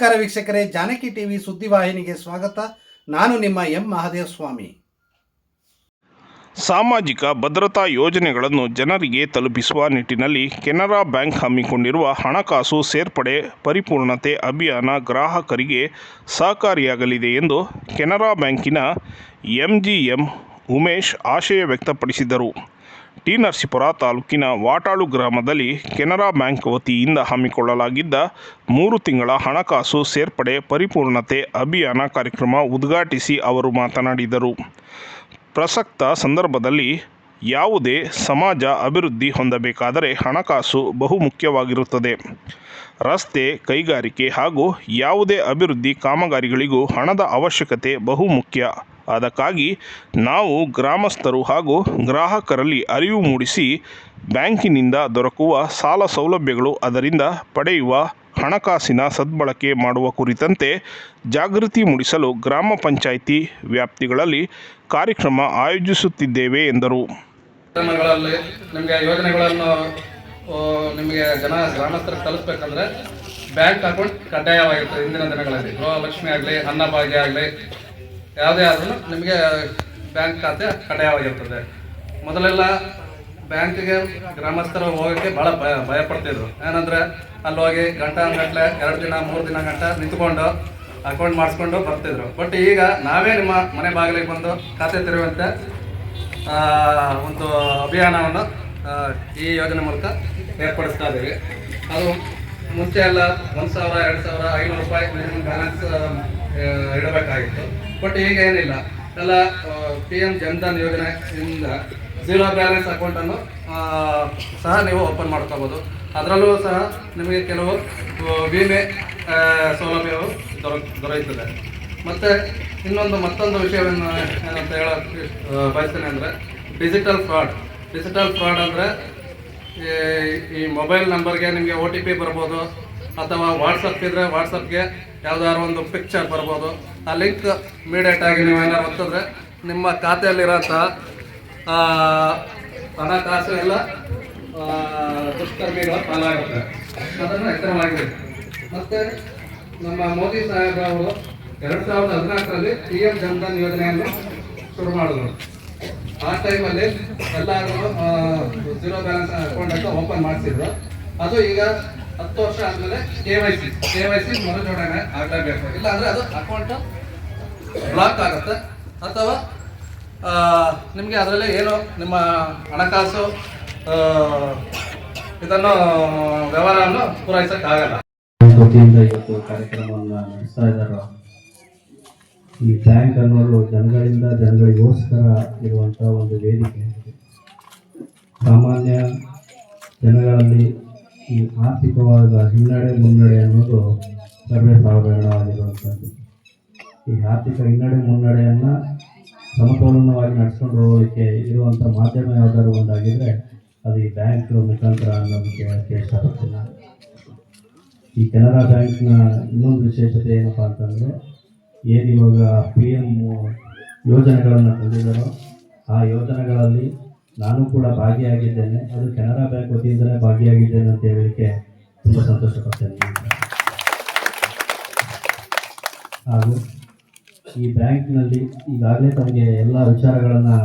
ನಮಸ್ಕಾರ ವೀಕ್ಷಕರೇ, ಜಾನಕಿ ಟಿವಿ ಸುದ್ದಿವಾಹಿನಿಗೆ ಸ್ವಾಗತ. ನಾನು ನಿಮ್ಮ ಎಂ ಮಹಾದೇವ ಸ್ವಾಮಿ ಸಾಮಾಜಿಕ ಭದ್ರತಾ ಯೋಜನೆಗಳನ್ನು ಜನರಿಗೆ ತಲುಪಿಸುವ ನಿಟ್ಟಿನಲ್ಲಿ ಕೆನರಾ ಬ್ಯಾಂಕ್ ಹಮ್ಮಿಕೊಂಡಿರುವ ಹಣಕಾಸು ಸೇರ್ಪಡೆ ಪರಿಪೂರ್ಣತೆ ಅಭಿಯಾನ ಗ್ರಾಹಕರಿಗೆ ಸಹಕಾರಿಯಾಗಲಿದೆ ಎಂದು ಕೆನರಾ ಬ್ಯಾಂಕಿನ ಎಂಜಿಎಂ ಉಮೇಶ್ ಆಶಯ ವ್ಯಕ್ತಪಡಿಸಿದರು. ಟಿ ನರಸೀಪುರ ತಾಲೂಕಿನ ವಾಟಾಳು ಗ್ರಾಮದಲ್ಲಿ ಕೆನರಾ ಬ್ಯಾಂಕ್ ವತಿಯಿಂದ ಹಮ್ಮಿಕೊಳ್ಳಲಾಗಿದ್ದ ಮೂರು ತಿಂಗಳ ಹಣಕಾಸು ಸೇರ್ಪಡೆ ಪರಿಪೂರ್ಣತೆ ಅಭಿಯಾನ ಕಾರ್ಯಕ್ರಮ ಉದ್ಘಾಟಿಸಿ ಅವರು ಮಾತನಾಡಿದರು. ಪ್ರಸಕ್ತ ಸಂದರ್ಭದಲ್ಲಿ ಯಾವುದೇ ಸಮಾಜ ಅಭಿವೃದ್ಧಿ ಹೊಂದಬೇಕಾದರೆ ಹಣಕಾಸು ಬಹುಮುಖ್ಯವಾಗಿರುತ್ತದೆ ರಸ್ತೆ ಕೈಗಾರಿಕೆ ಹಾಗೂ ಯಾವುದೇ ಅಭಿವೃದ್ಧಿ ಕಾಮಗಾರಿಗಳಿಗೂ ಹಣದ ಅವಶ್ಯಕತೆ ಬಹುಮುಖ್ಯ ಅದಕ್ಕಾಗಿ ನಾವು ಗ್ರಾಮಸ್ಥರು ಹಾಗೂ ಗ್ರಾಹಕರಲ್ಲಿ ಅರಿವು ಮೂಡಿಸಿ ಬ್ಯಾಂಕಿನಿಂದ ದೊರಕುವ ಸಾಲ ಸೌಲಭ್ಯಗಳು ಅದರಿಂದ ಪಡೆಯುವ ಹಣಕಾಸಿನ ಸದ್ಬಳಕೆ ಮಾಡುವ ಕುರಿತಂತೆ ಜಾಗೃತಿ ಮೂಡಿಸಲು ಗ್ರಾಮ ಪಂಚಾಯಿತಿ ವ್ಯಾಪ್ತಿಗಳಲ್ಲಿ ಕಾರ್ಯಕ್ರಮ ಆಯೋಜಿಸುತ್ತಿದ್ದೇವೆ ಎಂದರು. ನಿಮಗೆ ಯೋಜನೆಗಳನ್ನು ನಿಮಗೆ ಜನ ಗ್ರಾಮಸ್ಥರಿಗೆ ತಲುಪಬೇಕಂದ್ರೆ ಬ್ಯಾಂಕ್ ಅಕೌಂಟ್ ಕಡ್ಡಾಯವಾಗಿರ್ತದೆ ಇಂದಿನ ದಿನಗಳಲ್ಲಿ. ಗೃಹಲಕ್ಷ್ಮಿ ಆಗಲಿ ಅನ್ನಭಾಗ್ಯ ಆಗಲಿ ಯಾವುದೇ ಆದರೂ ನಿಮಗೆ ಬ್ಯಾಂಕ್ ಖಾತೆ ಕಡ್ಡಾಯವಾಗಿರ್ತದೆ. ಮೊದಲೆಲ್ಲ ಬ್ಯಾಂಕಿಗೆ ಗ್ರಾಮಸ್ಥರು ಹೋಗೋಕ್ಕೆ ಭಾಳ ಭಯ ಭಯ ಪಡ್ತಿದ್ರು. ಏನಂದ್ರೆ ಅಲ್ಲಿ ಹೋಗಿ ಗಂಟಾನುಗಟ್ಲೆ ಎರಡು ದಿನ, ಮೂರು ದಿನ ಗಂಟ ನಿಂತ್ಕೊಂಡು ಅಕೌಂಟ್ ಮಾಡಿಸ್ಕೊಂಡು ಬರ್ತಿದ್ರು. ಬಟ್ ಈಗ ನಾವೇ ನಿಮ್ಮ ಮನೆ ಬಾಗಿಲಿಗೆ ಬಂದು ಖಾತೆ ತೆರೆಯುವಂತೆ ಒಂದು ಅಭಿಯಾನವನ್ನು ಈ ಯೋಜನೆ ಮೂಲಕ ಏರ್ಪಡಿಸ್ತಾ ಇದ್ದೀವಿ. ಅದು ಮುಂಚೆ ಎಲ್ಲ ಒಂದು ಸಾವಿರ, ಎರಡು ಸಾವಿರ, ಐನೂರು ರೂಪಾಯಿ ಮಿನಿಮಮ್ ಬ್ಯಾಲೆನ್ಸ್ ಇಡಬೇಕಾಗಿತ್ತು. ಬಟ್ ಈಗ ಏನಿಲ್ಲ. ಎಲ್ಲ ಪಿ ಎಂ ಜನ್ಧನ್ ಯೋಜನೆಯಿಂದ ಝೀರೋ ಬ್ಯಾಲೆನ್ಸ್ ಅಕೌಂಟನ್ನು ಸಹ ನೀವು ಓಪನ್ ಮಾಡ್ಕೋಬೋದು. ಅದರಲ್ಲೂ ಸಹ ನಿಮಗೆ ಕೆಲವು ವಿಮೆ ಸೌಲಭ್ಯವು ದೊರ, ದೊರೆಯುತ್ತದೆ. ಮತ್ತು ಇನ್ನೊಂದು ಮತ್ತೊಂದು ವಿಷಯವನ್ನು ಏನಂತ ಹೇಳ ಬಯಸ್ತೇನೆ ಅಂದರೆ ಡಿಜಿಟಲ್ ಫ್ರಾಡ್ ಡಿಜಿಟಲ್ ಫ್ರಾಡ್ ಅಂದರೆ, ಈ ಮೊಬೈಲ್ ನಂಬರ್ಗೆ ನಿಮಗೆ ಒ ಟಿ ಪಿ ಬರ್ಬೋದು. ಅಥವಾ ವಾಟ್ಸಪ್ ಇದ್ರೆ ವಾಟ್ಸಪ್ಗೆ ಯಾವ್ದಾದ್ರು ಒಂದು ಪಿಕ್ಚರ್ ಬರ್ಬೋದು. ಆ ಲಿಂಕ್ ಇಮಿಡಿಯೇಟ್ ಆಗಿ ನೀವು ಏನಾದ್ರು ಒತ್ತಿದ್ರೆ ನಿಮ್ಮ ಖಾತೆಯಲ್ಲಿರೋಂಥ ಹಣಕಾಸು ಎಲ್ಲ ದುಷ್ಕರ್ಮಿಗಳ ಪಾಲಾಗುತ್ತೆ. ಅದನ್ನು ಎಚ್ಚರವಾಗಿದೆ ಮತ್ತು ನಮ್ಮ ಮೋದಿ ಸಾಹೇಬ್ರವರು ಎರಡು ಸಾವಿರದ ಹದಿನಾಲ್ಕರಲ್ಲಿ ಪಿ ಎಂ ಜನ್ಧನ್ ಯೋಜನೆಯನ್ನು ಶುರು ಮಾಡಿದ್ರು. ಆ ಟೈಮಲ್ಲಿ ಎಲ್ಲರೂ ಜೀರೋ ಬ್ಯಾಲೆನ್ಸ್ ಅಕೌಂಟ್ ಅಂತ ಓಪನ್ ಮಾಡಿಸಿದ್ರು. ಅದು ಈಗ ಹತ್ತು ವರ್ಷ ಆದ್ಮೇಲೆ K Y C, K Y C ಮರುಜೋಡಣೆ ಆಗಲೇಬೇಕು ಇಲ್ಲ ಅಂದ್ರೆ ಅದು ಅಕೌಂಟ್ ಬ್ಲಾಕ್ ಆಗುತ್ತೆ. ಅಥವಾ ನಿಮಗೆ ಅದರಲ್ಲಿ ಏನು ನಿಮ್ಮ ಹಣಕಾಸು ಇದನ್ನು, ವ್ಯವಹಾರವನ್ನು ಪೂರೈಸೋಕ್ಕಾಗಲ್ಲ ವತಿಯಿಂದ ಇವತ್ತು ಕಾರ್ಯಕ್ರಮವನ್ನು ನಡೆಸ್ತಾ ಇದ್ದಾರೆ. ಈ ಬ್ಯಾಂಕ್ ಅನ್ನೋದು ಜನಗಳಿಂದ ಜನಗಳಿಗೋಸ್ಕರ ಇರುವಂಥ ಒಂದು ವೇದಿಕೆ. ಸಾಮಾನ್ಯ ಜನಗಳಲ್ಲಿ ಈ ಆರ್ಥಿಕವಾದ ಹಿನ್ನಡೆ ಮುನ್ನಡೆ ಅನ್ನೋದು ಸರ್ವೇ ಸಾಧಾರಣವಾಗಿರುವಂಥದ್ದು ಈ ಆರ್ಥಿಕ ಹಿನ್ನಡೆ ಮುನ್ನಡೆಯನ್ನು ಸಮತೋಲನವಾಗಿ ನಡೆಸ್ಕೊಂಡು ಹೋಗೋದಕ್ಕೆ ಇರುವಂಥ ಮಾಧ್ಯಮ ಯಾವುದಾದ್ರು ಒಂದಾಗಿದ್ದರೆ ಅದು ಈ ಬ್ಯಾಂಕ್ ಮುಖಾಂತರ ಅನ್ನೋದಕ್ಕೆ ಇಷ್ಟಪಡ್ತೀನಿ. ಈ ಕೆನರಾ ಬ್ಯಾಂಕ್ನ ಇನ್ನೊಂದು ವಿಶೇಷತೆ ಏನಪ್ಪ ಅಂತಂದರೆ, ಏನಿವಾಗ ಪಿ ಎಂ ಯೋಜನೆಗಳನ್ನು ತಂದಿದ್ದಾರೋ, ಆ ಯೋಜನೆಗಳಲ್ಲಿ ನಾನು ಕೂಡ ಭಾಗಿಯಾಗಿದ್ದೇನೆ. ಅದು ಕೆನರಾ ಬ್ಯಾಂಕ್ ವತಿಯಿಂದಲೇ ಭಾಗಿಯಾಗಿದ್ದೇನೆ ಅಂತ ಹೇಳಲಿಕ್ಕೆ ತುಂಬ ಸಂತೋಷ ಪಡ್ತೇನೆ ಹಾಗೂ ಈ ಬ್ಯಾಂಕ್ನಲ್ಲಿ ಈಗಾಗಲೇ ತಮಗೆ ಎಲ್ಲ ವಿಚಾರಗಳನ್ನು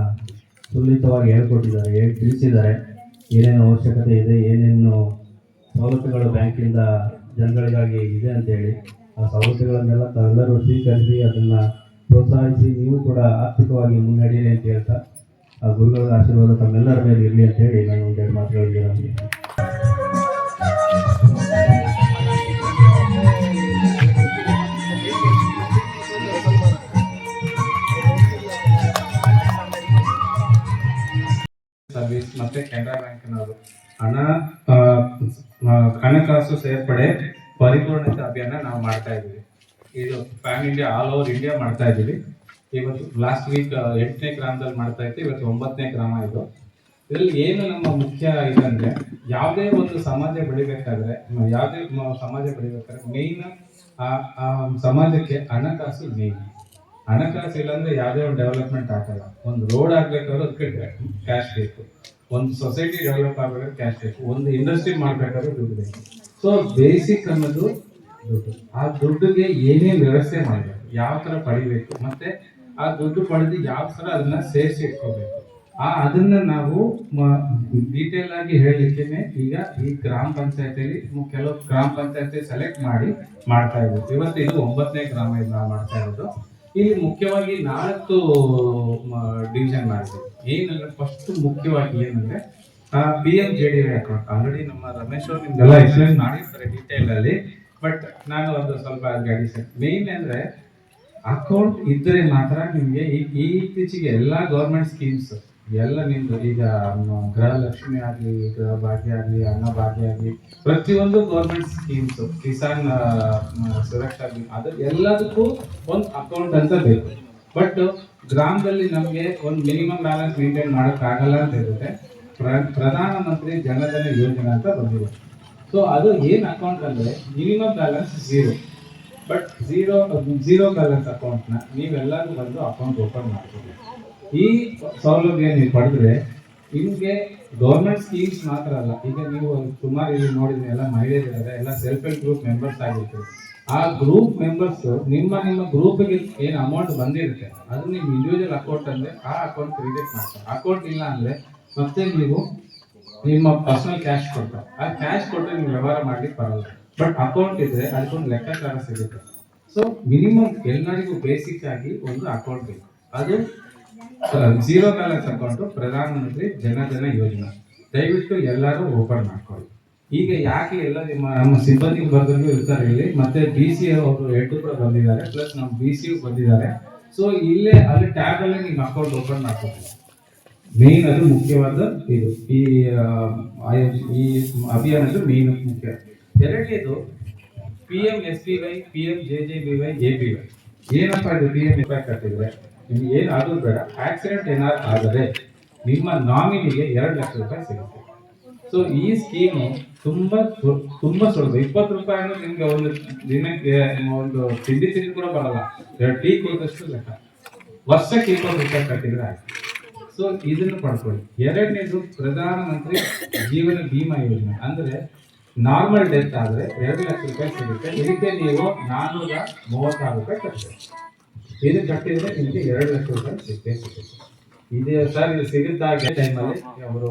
ಸುಲಿತವಾಗಿ ಹೇಳ್ಕೊಟ್ಟಿದ್ದಾರೆ, ಹೇಳಿ, ತಿಳಿಸಿದ್ದಾರೆ. ಏನೇನು ಅವಶ್ಯಕತೆ ಇದೆ, ಏನೇನು ಸವಲತ್ತುಗಳು ಬ್ಯಾಂಕಿಂದ ಜನಗಳಿಗಾಗಿ ಇದೆ ಅಂತೇಳಿ, ಆ ಸವಲತ್ತುಗಳನ್ನೆಲ್ಲ ತಾವೆಲ್ಲರೂ ಸ್ವೀಕರಿಸಿ, ಅದನ್ನು ಪ್ರೋತ್ಸಾಹಿಸಿ, ನೀವು ಕೂಡ ಆರ್ಥಿಕವಾಗಿ ಮುನ್ನಡೆಯಿರಿ ಅಂತ ಹೇಳ್ತಾ ಆ ಗುರುಗಳ ಆಶೀರ್ವಾದ ತಮ್ಮೆಲ್ಲರ ಮೇಲೆ ಇರಲಿ ಅಂತ ಹೇಳಿ ನಾನು ಒಂದೆರಡು ಮಾತುಗಳಿಗೆ ಹೇಳಿ ಸರ್ವಿಸ್ ಮತ್ತೆ ಕೆನರಾ ಬ್ಯಾಂಕ್ನವರು. ಹಣ ಹಣಕಾಸು ಸೇರ್ಪಡೆ ಪರಿಪೂರ್ಣತೆ ಅಭಿಯಾನ ನಾವು ಮಾಡ್ತಾ ಇದ್ದೀವಿ. ಇದು pan India all over India ಮಾಡ್ತಾ ಇದ್ದೀವಿ. ಇವತ್ತು ಲಾಸ್ಟ್ ವೀಕ್ ಎಂಟನೇ ಗ್ರಾಮದಲ್ಲಿ ಮಾಡ್ತಾ ಇತ್ತು, ಇವತ್ತು ಒಂಬತ್ತನೇ ಗ್ರಾಮ ಇದು. ಇದರಲ್ಲಿ ಏನು ನಮ್ಮ ಮುಖ್ಯ ಇದಂದ್ರೆ ಯಾವುದೇ ಒಂದು ಸಮಾಜ ಬೆಳಿಬೇಕಾದ್ರೆ ಯಾವುದೇ ಸಮಾಜ ಬೆಳಿಬೇಕಾದ್ರೆ ಮೇಯ್ನ್ ಆ ಸಮಾಜಕ್ಕೆ ಹಣಕಾಸು ಮೇಯ್ನ್ ಹಣಕಾಸು ಇಲ್ಲಾಂದ್ರೆ ಯಾವುದೇ ಒಂದು ಡೆವಲಪ್ಮೆಂಟ್ ಆಗಲ್ಲ. ಒಂದು ರೋಡ್ ಆಗ್ಬೇಕಾದ್ರೆ ಅದಕ್ಕೆ ಕ್ಯಾಶ್ ಬೇಕು. ಒಂದು ಸೊಸೈಟಿ ಡೆವಲಪ್ ಆಗಬೇಕಾದ್ರೆ ಕ್ಯಾಶ್ ಬೇಕು. ಒಂದು ಇಂಡಸ್ಟ್ರಿ ಮಾಡ್ಬೇಕಾದ್ರೆ ದುಡ್ಡು ಬೇಕು. ಸೊ ಬೇಸಿಕ್ ಅನ್ನೋದು ದುಡ್ಡು. ಆ ದುಡ್ಡುಗೆ ಏನೇನು ವ್ಯವಸ್ಥೆ ಮಾಡಬೇಕು, ಯಾವ ಥರ ಪಡಿಬೇಕು, ಮತ್ತೆ ಆ ದುಡ್ಡು ಪಡೆದು ಯಾವ ಥರ ಅದನ್ನ ಸೇರಿಸಿ ಇಟ್ಕೋಬೇಕು. ಆ ಅದನ್ನ ನಾವು ಡೀಟೇಲ್ ಆಗಿ ಹೇಳಲಿಕ್ಕೆ ಈಗ ಈ ಗ್ರಾಮ ಪಂಚಾಯತಿಯಲ್ಲಿ ಕೆಲವು ಗ್ರಾಮ ಪಂಚಾಯತಿ ಸೆಲೆಕ್ಟ್ ಮಾಡಿ ಮಾಡ್ತಾ ಇದ್ದೀವಿ ಇವತ್ತು ಇದು ಒಂಬತ್ತನೇ ಗ್ರಾಮ ಇದು ನಾವು ಮಾಡ್ತಾ ಇರೋದು. ಇಲ್ಲಿ ಮುಖ್ಯವಾಗಿ ನಾಲ್ಕು ಡಿವಿಷನ್ ಮಾಡಿದ್ವಿ ಏನಂದ್ರೆ ಫಸ್ಟ್ ಮುಖ್ಯವಾಗಿ ಏನಂದ್ರೆ P M J D account already ನಮ್ಮ ರಮೇಶ್ ಅವರು ನಿಮ್ಗೆಲ್ಲ ಎಕ್ಸ್ಪ್ಲೈನ್ ಮಾಡಿರ್ತಾರೆ ಡೀಟೇಲ್ ಅಲ್ಲಿ. ಬಟ್ ನಾನು ಒಂದು ಸ್ವಲ್ಪ ಗಾಡಿ ಅಡಿಷನ್ ಮೇನ್ ಅಂದ್ರೆ ಅಕೌಂಟ್ ಇದ್ದರೆ ಮಾತ್ರ ನಿಮಗೆ ಇತ್ತೀಚೆಗೆ ಎಲ್ಲ ಗೌರ್ಮೆಂಟ್ ಸ್ಕೀಮ್ಸ್ ಎಲ್ಲ ನಿಮ್ದು ಈಗ ಗೃಹಲಕ್ಷ್ಮಿ ಆಗಲಿ, ಗೃಹ ಭಾಗ್ಯ ಆಗಲಿ, ಅನ್ನ ಭಾಗ್ಯ ಆಗಲಿ, ಪ್ರತಿಯೊಂದು ಗೌರ್ಮೆಂಟ್ ಸ್ಕೀಮ್ಸ್ ಕಿಸಾನ್ ಸುರಕ್ಷಾ ಆಗಲಿ, ಅದು ಎಲ್ಲದಕ್ಕೂ ಒಂದು ಅಕೌಂಟ್ ಅಂತ ಬೇಕು. ಬಟ್ ಗ್ರಾಮದಲ್ಲಿ ನಮಗೆ ಒಂದು ಮಿನಿಮಮ್ ಬ್ಯಾಲೆನ್ಸ್ ಮೇಂಟೈನ್ ಮಾಡೋಕ್ಕಾಗಲ್ಲ ಅಂತ ಇರುತ್ತೆ ಪ್ರ- ಪ್ರಧಾನಮಂತ್ರಿ ಜನಧನ ಯೋಜನೆ ಅಂತ ಬಂದಿದೆ. ಸೊ ಅದು ಏನು ಅಕೌಂಟ್ ಅಂದ್ರೆ minimum balance zero but zero zero balance ಅಕೌಂಟ್ನ ನೀವೆಲ್ಲರೂ ಬಂದು ಅಕೌಂಟ್ ಓಪನ್ ಮಾಡ್ತೀವಿ ಈ ಸೌಲಭ್ಯ ನೀವು ಪಡೆದ್ರೆ ನಿಮಗೆ ಗೌರ್ಮೆಂಟ್ ಸ್ಕೀಮ್ಸ್ ಮಾತ್ರ ಅಲ್ಲ, ಈಗ ನೀವು ಸುಮಾರು ಇಲ್ಲಿ ನೋಡಿದ್ರೆ ಎಲ್ಲ ಮಹಿಳೆಯರಿದ್ದಾರೆ ಎಲ್ಲ ಸೆಲ್ಫ್ ಹೆಲ್ಪ್ ಗ್ರೂಪ್ ಮೆಂಬರ್ಸ್ ಆಗಿರ್ತೀವಿ ಆ ಗ್ರೂಪ್ ಮೆಂಬರ್ಸ್ ನಿಮ್ಮ ನಿಮ್ಮ ಗ್ರೂಪ್ಗೆ ಏನು ಅಮೌಂಟ್ ಬಂದಿರುತ್ತೆ, ಅದು ನಿಮ್ಮ ಇಂಡಿವಿಜುವಲ್ ಅಕೌಂಟ್ ಅಂದರೆ ಆ ಅಕೌಂಟ್ ಕ್ರಿಯೇಟ್ ಮಾಡ್ತಾರೆ. ಅಕೌಂಟ್ ಇಲ್ಲ ಅಂದರೆ ಮತ್ತೆ ನೀವು ನಿಮ್ಮ ಪರ್ಸನಲ್ ಕ್ಯಾಶ್ ಕೊಡ್ತಾರೆ. ಆ ಕ್ಯಾಶ್ ಕೊಟ್ಟರೆ ನೀವು ವ್ಯವಹಾರ ಮಾಡಲಿಕ್ಕೆ ಬರಲ್ಲ. ಬಟ್ ಅಕೌಂಟ್ ಇದ್ರೆ ಅದಕ್ಕೊಂದು ಲೆಕ್ಕಾಚಾರ ಸಿಗುತ್ತೆ. ಸೊ ಮಿನಿಮಮ್ ಎಲ್ಲರಿಗೂ ಬೇಸಿಕ್ ಆಗಿ ಒಂದು ಅಕೌಂಟ್ ಬೇಕು. ಅದು ಝೀರೋ ಬ್ಯಾಲೆನ್ಸ್ ಅಕೌಂಟ್ ಪ್ರಧಾನಮಂತ್ರಿ ಜನಧನ ಯೋಜನೆ. ದಯವಿಟ್ಟು ಎಲ್ಲರೂ ಓಪನ್ ಮಾಡ್ಕೊಳ್ಳಿ. ಈಗ ಯಾಕೆ ಎಲ್ಲ ನಿಮ್ಮ, ನಮ್ಮ ಸಿಬ್ಬಂದಿ ವರ್ಗಗಳು ಇರ್ತಾರೆ ಇಲ್ಲಿ, ಮತ್ತೆ ಬಿ ಸಿ ಅವರು ಹೆಡ್ ಕೂಡ ಬಂದಿದ್ದಾರೆ ಪ್ಲಸ್ ನಮ್ಮ ಬಿ ಸಿ ಬಂದಿದ್ದಾರೆ. ಸೊ ಇಲ್ಲೇ ಅಲ್ಲಿ ಟ್ಯಾಬ್ ಅಲ್ಲಿ ನಿಮ್ಮ ಅಕೌಂಟ್ ಓಪನ್ ಮಾಡ್ಕೋಬೇಕು ಮೇನ್ ಅದು ಮುಖ್ಯವಾದ ಇದು. ಈ ಈ ಅಭಿಯಾನದ ಮೇನ್ ಮುಖ್ಯ. ಎರಡನೇದು P M S B Y P M J J B Y A B Y ಏನಪ್ಪ ಇದು ಪಿ ಎಂ ಇಂಪ್ಯಾಕ್ಟ್ ನಿಮ್ಗೆ ಏನು ಬೇಡ. ಆಕ್ಸಿಡೆಂಟ್ ಏನಾದ್ರು ಆದರೆ ನಿಮ್ಮ ನಾಮಿನಿಗೆ ಎರಡು ಲಕ್ಷ ರೂಪಾಯಿ ಸಿಗುತ್ತೆ. ಸೊ ಈ ಸ್ಕೀಮು ತುಂಬ ತುಂಬ ತುಂಬಾ ಸುಲಭ. ಇಪ್ಪತ್ತು ರೂಪಾಯಿ ಅಂದ್ರೆ ನಿಮ್ಗೆ ಒಂದು ದಿನಕ್ಕೆ ಒಂದು ತಿಂಡಿ ತಿಂಡಿ ಕೂಡ ಬರಲ್ಲ. ಎರಡು ಟೀ ಕುಡಿದಷ್ಟು ಲೆಕ್ಕ. ವರ್ಷಕ್ಕೆ ಇಪ್ಪತ್ತು ರೂಪಾಯಿ ಕಟ್ಟಿದ್ರೆ ಆಯ್ತು. ಸೊ ಇದನ್ನು ಪಡ್ಕೊಳ್ಳಿ. ಎರಡನೇದು ಪ್ರಧಾನಮಂತ್ರಿ ಜೀವನ ಭೀಮಾ ಯೋಜನೆ. ಅಂದ್ರೆ ನಾರ್ಮಲ್ ಡೆತ್ ಆದರೆ ಎರಡು ಲಕ್ಷ ರೂಪಾಯಿ ಸಿಗುತ್ತೆ. ಇದಕ್ಕೆ ನೀವು ನಾನ್ನೂರ ಮೂವತ್ತಾರು ರೂಪಾಯಿ ಕಟ್ಟಬೇಕು ಇದು ಕಟ್ಟಿದ್ರೆ ನಿಮಗೆ ಎರಡು ಲಕ್ಷ ರೂಪಾಯಿ ಸಿಕ್ಕೇ ಸಿಗುತ್ತೆ. ಇದು ಸರ್ ಇದು ಸಿಗುತ್ತಾಗ ಟೈಮಲ್ಲಿ ಅವರು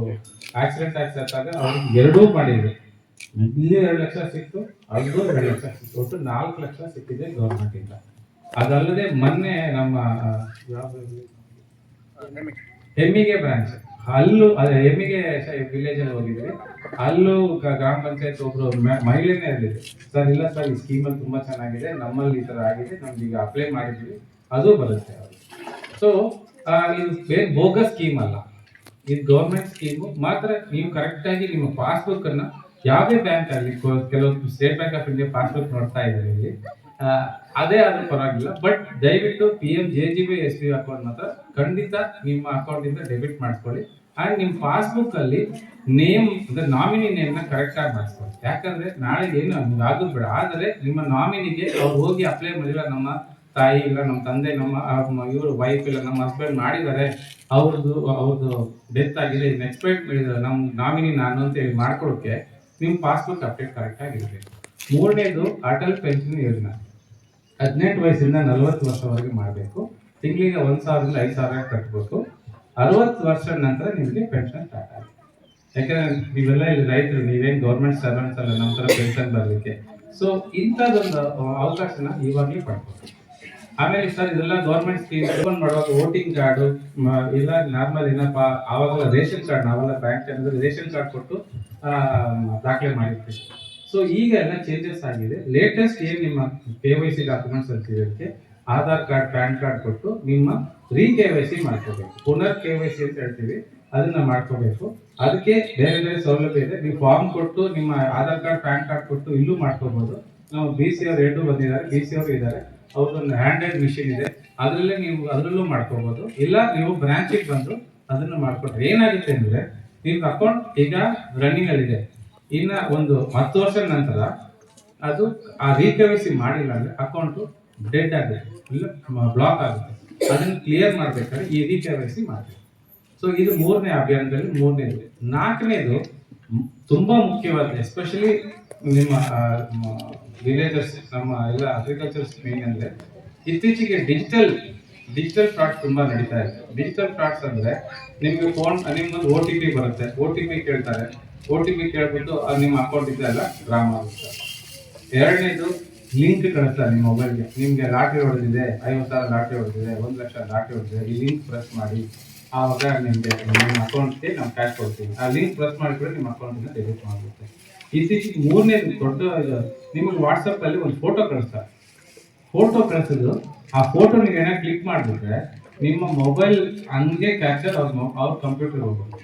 ಆಕ್ಸಿಡೆಂಟ್ ಆದಾಗ ಅವ್ರಿಗೆ ಎರಡೂ ಮಾಡಿದ್ರು. ಇಲ್ಲಿ ಎರಡು ಲಕ್ಷ ಸಿಕ್ತು ಅದು ಎರಡು ಲಕ್ಷ ಸಿಕ್ತು. ಒಟ್ಟು ನಾಲ್ಕು ಲಕ್ಷ ಸಿಕ್ಕಿದೆ ಗೌರ್ಮೆಂಟಿಂದ ಅದಲ್ಲದೆ ಮೊನ್ನೆ ನಮ್ಮ? ಹೆಮ್ಮಿಗೆ ಬ್ರಾಂಚ್ ಅಲ್ಲೂ ಅದೇ ಹೆಮ್ಮಿಗೆ ವಿಲೇಜಲ್ಲಿ ಹೋಗಿದ್ವಿ. ಅಲ್ಲೂ ಗ್ರಾಮ ಪಂಚಾಯತ್ ಒಬ್ರು ಮಹಿಳೆನೇ ಇರಲಿದೆ ಸರ್, ಇಲ್ಲ ಸರ್, ಈ ಸ್ಕೀಮ್ ಅಲ್ಲಿ ತುಂಬಾ ಚೆನ್ನಾಗಿದೆ, ನಮ್ಮಲ್ಲಿ ಈ ತರ ಆಗಿದೆ ನಮ್ಗೆ ಈಗ ಅಪ್ಲೈ ಮಾಡಿದ್ವಿ ಅದು ಬರುತ್ತೆ ಸೊ ಇದು ಬೋಗಸ್ ಸ್ಕೀಮ್ ಅಲ್ಲ. ಇದು ಗೌರ್ಮೆಂಟ್ ಸ್ಕೀಮು ಮಾತ್ರ ನೀವು ಕರೆಕ್ಟ್ ಆಗಿ ನಿಮ್ಮ ಪಾಸ್ಬುಕ್ ಅನ್ನ ಯಾವುದೇ ಬ್ಯಾಂಕ್ ಆಗಲಿ ಕೆಲವೊಂದು State Bank of India passbook ನೋಡ್ತಾ ಇದ್ದಾರೆ ಇಲ್ಲಿ ಅದೇ ಆದ್ರೂ ಪರವಾಗಿಲ್ಲ. ಬಟ್ ದಯವಿಟ್ಟು P M J G B S B account ಮಾತ್ರ ಖಂಡಿತ ನಿಮ್ಮ ಅಕೌಂಟ್ ಇಂದ ಡೆಬಿಟ್ ಮಾಡ್ಕೊಳ್ಳಿ. ಅಂಡ್ ನಿಮ್ಮ ಪಾಸ್ಬುಕ್ ಅಲ್ಲಿ ನೇಮ್ ಅಂದ್ರೆ ನಾಮಿನಿ ನೇಮ್ನ ಕರೆಕ್ಟ್ ಆಗಿ ಮಾಡಿಸ್ಕೊಳ್ಳಿ ಯಾಕಂದ್ರೆ ನಾಳೆ ಏನು ನಿಮ್ಗೆ ಆಗೋದು ಬೇಡ. ಆದರೆ ನಿಮ್ಮ ನಾಮಿನಿಗೆ ಅವ್ರು ಹೋಗಿ ಅಪ್ಲೈ ಮಾಡಿಲ್ಲ ನಮ್ಮ ತಾಯಿ ಇಲ್ಲ, ನಮ್ಮ ತಂದೆ, ನಮ್ಮ ಇವರು ವೈಫ್ ಇಲ್ಲ, ನಮ್ಮ ಹಸ್ಬೆಂಡ್ ಮಾಡಿದ್ದಾರೆ, ಅವ್ರದ್ದು ಅವ್ರದ್ದು ಡೆತ್ ಆಗಿದೆ ಎಕ್ಸ್ಪೆಕ್ಟ್ ನಮ್ಮ ನಾಮಿನಿ ನಾನು ಅಂತ ಹೇಳಿ ಮಾಡ್ಕೊಳಕ್ಕೆ ನಿಮ್ಮ ಪಾಸ್ಬುಕ್ ಅಪ್ಡೇಟ್ ಕರೆಕ್ಟ್ ಆಗಿರ್ಬೇಕು ಮೂರನೇದು ಅಟಲ್ ಪೆನ್ಷನ್ ಯೋಜನಾ. ಹದಿನೆಂಟು ವಯಸ್ಸಿಂದ ನಲವತ್ತು ವರ್ಷವರೆಗೆ ಮಾಡಬೇಕು. ತಿಂಗಳಿಗೆ ಒಂದು ಸಾವಿರದಿಂದ ಐದು ಸಾವಿರ ಕಟ್ಟಬೇಕು ಅರವತ್ತು ವರ್ಷ ನಂತರ ನಿಮಗೆ ಪೆನ್ಷನ್ ಸ್ಟಾರ್ಟ್ ಆಗುತ್ತೆ. ಯಾಕಂದ್ರೆ ನೀವೆಲ್ಲ ಇಲ್ಲಿ ರೈತರು, ನೀವೇನು ಗೌರ್ಮೆಂಟ್ ಸರ್ವೆಂಟ್ಸ್ ಅಲ್ಲ ನಮ್ಮ ಥರ ಪೆನ್ಷನ್ ಬರಲಿಕ್ಕೆ. ಸೊ ಇಂಥದ್ದೊಂದು ಅವಕಾಶನ ಇವಾಗಲೇ ಪಡ್ಬೇಕು ಆಮೇಲೆ ಸರ್, ಇದೆಲ್ಲ ಗೌರ್ಮೆಂಟ್ ಸ್ಕೀಮ್ ಓಪನ್ ಮಾಡುವಾಗ ವೋಟಿಂಗ್ ಕಾರ್ಡು ಇಲ್ಲ ನಾರ್ಮಲ್ ಏನಪ್ಪ, ಆವಾಗೆಲ್ಲ ರೇಷನ್ ಕಾರ್ಡ್ ನಾವೆಲ್ಲ ಬ್ಯಾಂಕ್ ಅಂದರೆ ರೇಷನ್ ಕಾರ್ಡ್ ಕೊಟ್ಟು ದಾಖಲೆ ಮಾಡಿರ್ತೀವಿ. ಸೊ ಈಗ ಎಲ್ಲ ಚೇಂಜಸ್ ಆಗಿದೆ. ಲೇಟೆಸ್ಟ್ ಏನು ನಿಮ್ಮ ಕೆ ವೈ ಸಿ ಡಾಕ್ಯುಮೆಂಟ್ಸ್ ಅಂತಿದ್ದಕ್ಕೆ ಆಧಾರ್ ಕಾರ್ಡ್ ಪ್ಯಾನ್ ಕಾರ್ಡ್ ಕೊಟ್ಟು ನಿಮ್ಮ ರೀ ಕೆ ವೈ ಸಿ ಮಾಡ್ಕೋಬೇಕು. ಪುನರ್ ಕೆ ವೈ ಸಿ ಅಂತ ಹೇಳ್ತೀವಿ, ಅದನ್ನ ಮಾಡ್ಕೋಬೇಕು. ಅದಕ್ಕೆ ಬೇರೆ ಬೇರೆ ಸೌಲಭ್ಯ ಇದೆ. ನೀವು ಫಾರ್ಮ್ ಕೊಟ್ಟು, ನಿಮ್ಮ ಆಧಾರ್ ಕಾರ್ಡ್ ಪ್ಯಾನ್ ಕಾರ್ಡ್ ಕೊಟ್ಟು ಇಲ್ಲೂ ಮಾಡ್ಕೋಬಹುದು ನಾವು ಬಿ ಸಿ ಅವ್ರು ಎರಡು ಬಂದಿದ್ದಾರೆ ಬಿ ಸಿ ಅವರು ಇದ್ದಾರೆ. ಅವ್ರದ್ದೊಂದು ಹ್ಯಾಂಡೆಡ್ ಮಿಷಿನ್ ಇದೆ. ಅದರಲ್ಲೇ ನೀವು, ಅದರಲ್ಲೂ ಮಾಡ್ಕೋಬಹುದು ಇಲ್ಲ, ನೀವು ಬ್ರಾಂಚಿಗೆ ಬಂದು ಅದನ್ನು ಮಾಡ್ಕೊಟ್ರೆ ಏನಾಗುತ್ತೆ ಅಂದ್ರೆ ನಿಮ್ಮ ಅಕೌಂಟ್ ಈಗ ರನ್ನಿಂಗ್ ಅಲ್ಲಿ ಇದೆ ಇನ್ನ ಒಂದು ಹತ್ತು ವರ್ಷದ ನಂತರ ಅದು ಆ ರೀಕವರಿಸಿ ಮಾಡಿಲ್ಲ ಅಂದ್ರೆ ಅಕೌಂಟ್ ಡೆಡ್ ಆಗುತ್ತೆ, ಇಲ್ಲ ಬ್ಲಾಕ್ ಆಗುತ್ತೆ. ಅದನ್ನು ಕ್ಲಿಯರ್ ಮಾಡ್ಬೇಕಾದ್ರೆ ಈ ರೀಕವರಿಸಿ ಮಾಡಬೇಕು. ಸೊ ಇದು ಮೂರನೇ ಅಭಿಯಾನದಲ್ಲಿ ಮೂರನೇದು ನಾಲ್ಕನೇದು ತುಂಬಾ ಮುಖ್ಯವಾದ ಎಸ್ಪೆಷಲಿ ನಿಮ್ಮ ವಿಲೇಜರ್ಸ್ ನಮ್ಮ ಎಲ್ಲ ಅಗ್ರಿಕಲ್ಚರ್ಸ್ ಮೇನ್ ಅಂದ್ರೆ ಇತ್ತೀಚೆಗೆ ಡಿಜಿಟಲ್ ಡಿಜಿಟಲ್ ಫ್ರಾಡ್ ತುಂಬಾ ನಡೀತಾ ಇದೆ. ಡಿಜಿಟಲ್ ಫ್ರಾಡ್ಸ್ ಅಂದ್ರೆ ನಿಮ್ಗೆ ಫೋನ್ ನಿಮ್ಗೊಂದು ಓ ಟಿ ಪಿ ಬರುತ್ತೆ. ಓ ಟಿ ಪಿ ಕೇಳ್ತಾರೆ. ಓ ಟಿ ಪಿ ಕೇಳ್ಬಿಟ್ಟು ಅದು ನಿಮ್ಮ ಅಕೌಂಟ್ ಇದೆಲ್ಲ ಡ್ರಾ ಮಾಡುತ್ತೆ ಎರಡನೇದು ಲಿಂಕ್ ಕಳಿಸ್ತಾರೆ ನಿಮ್ಮ ಮೊಬೈಲ್ಗೆ ನಿಮಗೆ ಲಾಟ್ರಿ ಹೊಡೆದಿದೆ, ಐವತ್ತು ಸಾವಿರ ಲಾಟ್ರಿ ಹೊಡೆದಿದೆ, ಒಂದು ಲಕ್ಷ ಲಾಟ್ರಿ ಹೊಡೆದಿದೆ, ಈ ಲಿಂಕ್ ಪ್ರೆಸ್ ಮಾಡಿ. ಆವಾಗ ನಿಮಗೆ ನಿಮ್ಮ ಅಕೌಂಟ್ಗೆ ನಾವು ಕ್ಯಾಶ್ ಕೊಡ್ತೀವಿ. ಆ ಲಿಂಕ್ ಪ್ರೆಸ್ ಮಾಡಿಕೊಂಡು ನಿಮ್ಮ ಅಕೌಂಟಿಂದ ಡೆಬಿಟ್ ಮಾಡುತ್ತೆ ಇತ್ತೀಚೆಗೆ ಮೂರನೇ ದೊಡ್ಡ ನಿಮಗೆ ವಾಟ್ಸಪ್ಪಲ್ಲಿ ಒಂದು ಫೋಟೋ ಕಳಿಸ್ತಾರೆ ಫೋಟೋ ಕಳಿಸಿದ್ರು ಆ ಫೋಟೋ ನೀವು ಏನಾದ್ರು ಕ್ಲಿಕ್ ಮಾಡಿಬಿಟ್ರೆ ನಿಮ್ಮ ಮೊಬೈಲ್ ಹಂಗೆ ಕ್ಯಾಪ್ಚರ್ ಅವ್ರ ಅವ್ರ ಕಂಪ್ಯೂಟರ್ ಹೋಗುತ್ತೆ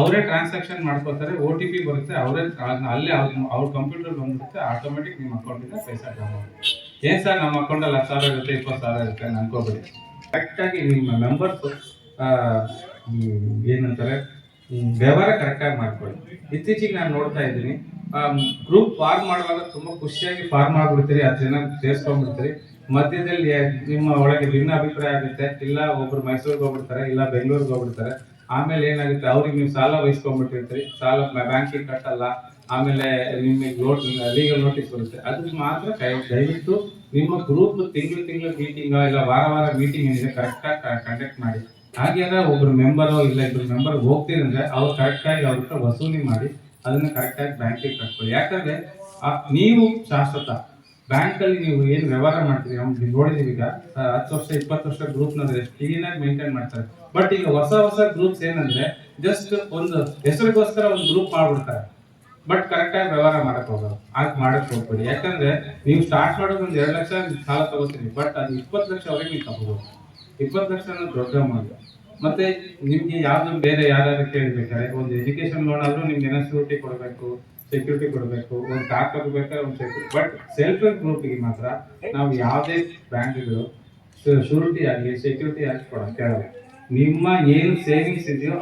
ಅವರೇ ಟ್ರಾನ್ಸಾಕ್ಷನ್ ಮಾಡ್ಕೋತಾರೆ ಓ ಟಿ ಪಿ ಬರುತ್ತೆ, ಅವರೇ ಅಲ್ಲೇ ಅವ್ರ ಕಂಪ್ಯೂಟರ್ ಬಂದ್ಬಿಡುತ್ತೆ ಆಟೋಮೆಟಿಕ್ ನಿಮ್ಮ ಅಕೌಂಟಿಂದ ಪೈಸಾ ಡ್ರಾ ಏನು ಸರ್ ನಮ್ಮ ಅಕೌಂಟಲ್ಲಿ ಹತ್ತು ಸಾವಿರ ಇರುತ್ತೆ, ಇಪ್ಪತ್ತು ಸಾವಿರ ಇರುತ್ತೆ ಅಂತ ಕರೆಕ್ಟಾಗಿ ನಿಮ್ಮ ಮೆಂಬರ್ಸ್ ಏನಂತಾರೆ ವ್ಯವಹಾರ ಕರೆಕ್ಟಾಗಿ ಮಾಡ್ಕೊಳ್ಳಿ. ಇತ್ತೀಚೆಗೆ ನಾನು ನೋಡ್ತಾ ಇದ್ದೀನಿ ಗ್ರೂಪ್ ಫಾರ್ಮ್ ಮಾಡುವಾಗ ತುಂಬ ಖುಷಿಯಾಗಿ ಫಾರ್ಮ್ ಆಗ್ಬಿಡ್ತೀರಿ, ಹತ್ತು ಜನ ಸೇರಿಸ್ಕೊಂಡ್ಬಿಡ್ತೀರಿ. ಮಧ್ಯದಲ್ಲಿ ನಿಮ್ಮ ಒಳಗೆ ಭಿನ್ನ ಅಭಿಪ್ರಾಯ ಆಗುತ್ತೆ, ಇಲ್ಲ ಒಬ್ರು ಮೈಸೂರಿಗೆ ಹೋಗ್ಬಿಡ್ತಾರೆ, ಇಲ್ಲ ಬೆಂಗಳೂರಿಗೆ ಹೋಗ್ಬಿಡ್ತಾರೆ. ಆಮೇಲೆ ಏನಾಗುತ್ತೆ, ಅವ್ರಿಗೆ ನೀವು ಸಾಲ ವಹಿಸ್ಕೊಂಡ್ಬಿಟ್ಟಿರ್ತೀರಿ. ಸಾಲ ಬ್ಯಾಂಕಿಗೆ ಕಟ್ಟಲ್ಲ, ಆಮೇಲೆ ನಿಮಗೆ ನೋಟ್ ಲೀಗಲ್ ನೋಟಿಸ್ ಬರುತ್ತೆ. ಅದಕ್ಕೆ ಮಾತ್ರ ಕೈ ದಯವಿಟ್ಟು ನಿಮ್ಮ ಗ್ರೂಪ್ ತಿಂಗಳು ತಿಂಗಳು ಮೀಟಿಂಗ್ ಇಲ್ಲ, ವಾರ ವಾರ ಮೀಟಿಂಗ್ ಏನಿದೆ ಕರೆಕ್ಟಾಗಿ ಕಂಡಕ್ಟ್ ಮಾಡಿ. ಹಾಗೇನ ಒಬ್ರು ಮೆಂಬರು ಇಲ್ಲ ಇಬ್ಬರು ಮೆಂಬರ್ ಹೋಗ್ತೀರಂದ್ರೆ ಅವ್ರು ಕರೆಕ್ಟಾಗಿ ಅವ್ರ ಹತ್ರ ವಸೂಲಿ ಮಾಡಿ ಅದನ್ನು ಕರೆಕ್ಟಾಗಿ ಬ್ಯಾಂಕಿಗೆ ಕಟ್ಕೊಳ್ಳಿ. ಯಾಕಂದ್ರೆ ನೀವು ಶಾಶ್ವತ ಬ್ಯಾಂಕಲ್ಲಿ ನೀವು ಏನು ವ್ಯವಹಾರ ಮಾಡ್ತೀರಿ ನಮ್ಗೆ ನೋಡಿದೀವಿ ಈಗ ಹತ್ತು ವರ್ಷ, ಇಪ್ಪತ್ತು ವರ್ಷ ಗ್ರೂಪ್ ನದ್ರೆ ಎಷ್ಟು ಕ್ಲೀನ್ ಆಗಿ ಮೇಂಟೈನ್ ಮಾಡ್ತಾರೆ. ಬಟ್ ಈಗ ಹೊಸ ಹೊಸ ಗ್ರೂಪ್ಸ್ ಏನಂದ್ರೆ ಜಸ್ಟ್ ಒಂದು ಹೆಸರಿಗೋಸ್ಕರ ಒಂದು ಗ್ರೂಪ್ ಮಾಡ್ಬಿಡ್ತಾರೆ. ಬಟ್ ಕರೆಕ್ಟ್ ಆಗಿ ವ್ಯವಹಾರ ಮಾಡಕ್ ಹೋಗೋದು ಆಗ ಮಾಡಕ್ ಹೋಗ್ಬೇಡಿ. ಯಾಕಂದ್ರೆ ನೀವು ಸ್ಟಾರ್ಟ್ ಮಾಡೋದು ಒಂದು ಎರಡು ಲಕ್ಷ ಸಾಲ ತಗೋತೀನಿ. ಬಟ್ ಅದು ಇಪ್ಪತ್ತು ಲಕ್ಷವರೆಗೆ ನೀವು ತಗೋಬಹುದು ಇಪ್ಪತ್ತು ಲಕ್ಷ ದೊಡ್ಡ ಅಮೌಂಟ್ ಮತ್ತೆ ನಿಮ್ಗೆ ಯಾವ್ದು ಬೇರೆ ಯಾರು ಕೇಳ್ಬೇಕಾದ್ರೆ ಒಂದು ಎಜುಕೇಶನ್ ಲೋನ್ ಆದ್ರೂ ನಿಮ್ಗೆ ಏನೋ ಸ್ಯೂರಿಟಿ ಕೊಡಬೇಕು ಸೆಕ್ಯೂರಿಟಿ ಕೊಡಬೇಕು, ಒಂದು ಕಾರ್ ತಗೋಬೇಕಾದ್ರೆ ಒಂದು ಸೆಕ್ಯೂರಿಟಿ ಬಟ್ ಸೆಲ್ಫ್ ಹೆಲ್ಪ್ ಗ್ರೂಪ್ಗೆ ಮಾತ್ರ ನಾವು ಯಾವುದೇ ಬ್ಯಾಂಕ್ಗಳು ಶೂರಿಟಿ ಆಗಲಿ ಸೆಕ್ಯೂರಿಟಿ ಆಗಲಿ ಕೊಡೋದು ಕೇಳಲ್ಲ. ನಿಮ್ಮ ಏನು ಸೇವಿಂಗ್ಸ್ ಇದೆಯೋ